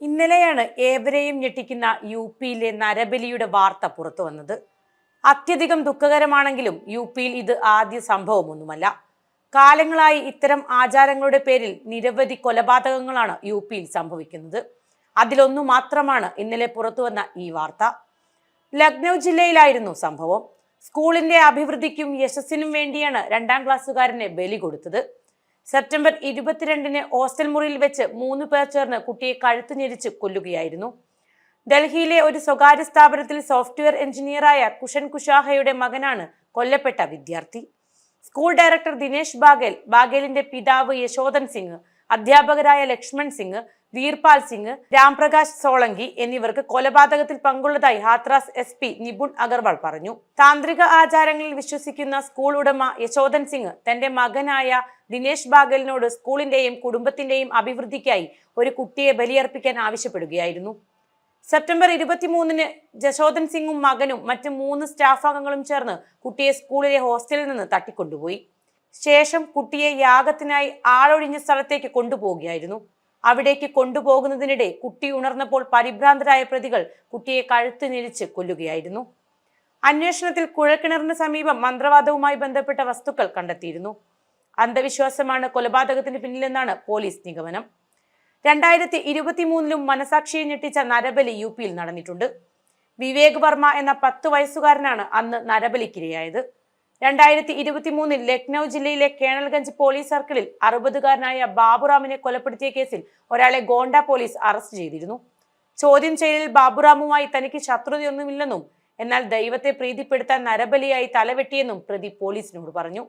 ഇന്നലെയാണ് ഏവരെയും ഞെട്ടിക്കുന്ന യു പിയിലെ നരബലിയുടെ വാർത്ത പുറത്തു വന്നത്. അത്യധികം ദുഃഖകരമാണെങ്കിലും യു പിയിൽ ഇത് ആദ്യ സംഭവമൊന്നുമല്ല. കാലങ്ങളായി ഇത്തരം ആചാരങ്ങളുടെ പേരിൽ നിരവധി കൊലപാതകങ്ങളാണ് യു പിയിൽ സംഭവിക്കുന്നത്. അതിലൊന്നു മാത്രമാണ് ഇന്നലെ പുറത്തു വന്ന ഈ വാർത്ത. ലക്നൗ ജില്ലയിലായിരുന്നു സംഭവം. സ്കൂളിന്റെ അഭിവൃദ്ധിക്കും യശസ്സിനും വേണ്ടിയാണ് രണ്ടാം ക്ലാസ്സുകാരനെ ബലി കൊടുത്തത്. സെപ്റ്റംബർ ഇരുപത്തിരണ്ടിന് ഹോസ്റ്റൽ മുറിയിൽ വെച്ച് മൂന്ന് പേർ ചേർന്ന് കുട്ടിയെ കഴുത്തു ഞെരിച്ച് കൊല്ലുകയായിരുന്നു. ഡൽഹിയിലെ ഒരു സ്വകാര്യ സ്ഥാപനത്തിൽ സോഫ്റ്റ്വെയർ എഞ്ചിനീയറായ കുഷൻ കുഷാഹയുടെ മകനാണ് കൊല്ലപ്പെട്ട വിദ്യാർത്ഥി. സ്കൂൾ ഡയറക്ടർ ദിനേശ് ബാഗേൽ ബാഗേലിന്റെ പിതാവ് യശോധൻ സിംഗ് അധ്യാപകരായ ലക്ഷ്മൺ സിംഗ് വീർപാൽ സിംഗ് രാംപ്രകാശ് സോളങ്കി എന്നിവർക്ക് കൊലപാതകത്തിൽ പങ്കുള്ളതായി ഹാത്രാസ് എസ് പി നിപുൺ അഗർവാൾ പറഞ്ഞു. താന്ത്രിക ആചാരങ്ങളിൽ വിശ്വസിക്കുന്ന സ്കൂൾ ഉടമ യശോധൻ സിംഗ് തന്റെ മകനായ ദിനേശ് ബാഗലിനോട് സ്കൂളിന്റെയും കുടുംബത്തിന്റെയും അഭിവൃദ്ധിക്കായി ഒരു കുട്ടിയെ ബലിയർപ്പിക്കാൻ ആവശ്യപ്പെടുകയായിരുന്നു. സെപ്റ്റംബർ ഇരുപത്തിമൂന്നിന് ജശോധൻ സിംഗും മകനും മറ്റ് മൂന്ന് സ്റ്റാഫ് അംഗങ്ങളും ചേർന്ന് കുട്ടിയെ സ്കൂളിലെ ഹോസ്റ്റലിൽ നിന്ന് തട്ടിക്കൊണ്ടുപോയി. ശേഷം കുട്ടിയെ യാഗത്തിനായി ആളൊഴിഞ്ഞ സ്ഥലത്തേക്ക് കൊണ്ടുപോവുകയായിരുന്നു. അവിടേക്ക് കൊണ്ടുപോകുന്നതിനിടെ കുട്ടി ഉണർന്നപ്പോൾ പരിഭ്രാന്തരായ പ്രതികൾ കുട്ടിയെ കഴുത്ത് ഞെരിച്ച് കൊല്ലുകയായിരുന്നു. അന്വേഷണത്തിൽ കുഴൽക്കിണറിന് സമീപം മന്ത്രവാദവുമായി ബന്ധപ്പെട്ട വസ്തുക്കൾ കണ്ടെത്തിയിരുന്നു. അന്ധവിശ്വാസമാണ് കൊലപാതകത്തിന് പിന്നിലെന്നാണ് പോലീസ് നിഗമനം. രണ്ടായിരത്തി ഇരുപത്തി മൂന്നിലും മനസാക്ഷിയെ ഞെട്ടിച്ച നരബലി യു പിയിൽ നടന്നിട്ടുണ്ട്. വിവേക് വർമ്മ എന്ന പത്ത് വയസ്സുകാരനാണ് അന്ന് നരബലിക്കിരയായത്. രണ്ടായിരത്തി ഇരുപത്തി മൂന്നിൽ ലക്നൗ ജില്ലയിലെ കേണൽഗഞ്ച് പോലീസ് സർക്കിളിൽ അറുപതുകാരനായ ബാബുറാമിനെ കൊലപ്പെടുത്തിയ കേസിൽ ഒരാളെ ഗോണ്ട പോലീസ് അറസ്റ്റ് ചെയ്തിരുന്നു. ചോദ്യം ചെയ്യലിൽ ബാബുറാമുമായി തനിക്ക് ശത്രുതയൊന്നുമില്ലെന്നും എന്നാൽ ദൈവത്തെ പ്രീതിപ്പെടുത്താൻ നരബലിയായി തലവെട്ടിയെന്നും പ്രതി പോലീസിനോട് പറഞ്ഞു.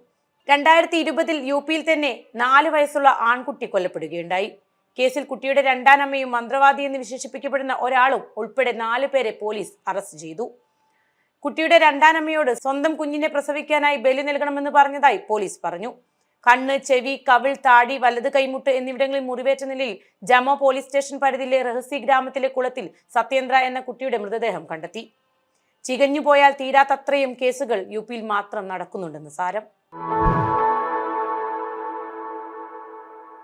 രണ്ടായിരത്തി ഇരുപതിൽ യു പിയിൽ തന്നെ നാല് വയസ്സുള്ള ആൺകുട്ടി കൊല്ലപ്പെടുകയുണ്ടായി കേസിൽ കുട്ടിയുടെ രണ്ടാനമ്മയും മന്ത്രവാദി എന്ന് വിശേഷിപ്പിക്കപ്പെടുന്ന ഒരാളും ഉൾപ്പെടെ നാല് പേരെ പോലീസ് അറസ്റ്റ് ചെയ്തു. കുട്ടിയുടെ രണ്ടാനമ്മയോട് സ്വന്തം കുഞ്ഞിനെ പ്രസവിക്കാനായി ബലി നൽകണമെന്ന് പറഞ്ഞതായി പോലീസ് പറഞ്ഞു. കണ്ണ് ചെവി കവിൾ താടി വലത് കൈമുട്ട് എന്നിവിടങ്ങളിൽ മുറിവേറ്റ നിലയിൽ ജമോ പോലീസ് സ്റ്റേഷൻ പരിധിയിലെ രഹസ്യ ഗ്രാമത്തിലെ കുളത്തിൽ സത്യേന്ദ്ര എന്ന കുട്ടിയുടെ മൃതദേഹം കണ്ടെത്തി. ചികഞ്ഞുപോയാൽ തീരാത്തത്രയും കേസുകൾ യു പിയിൽ മാത്രം നടക്കുന്നുണ്ടെന്ന് സാരം.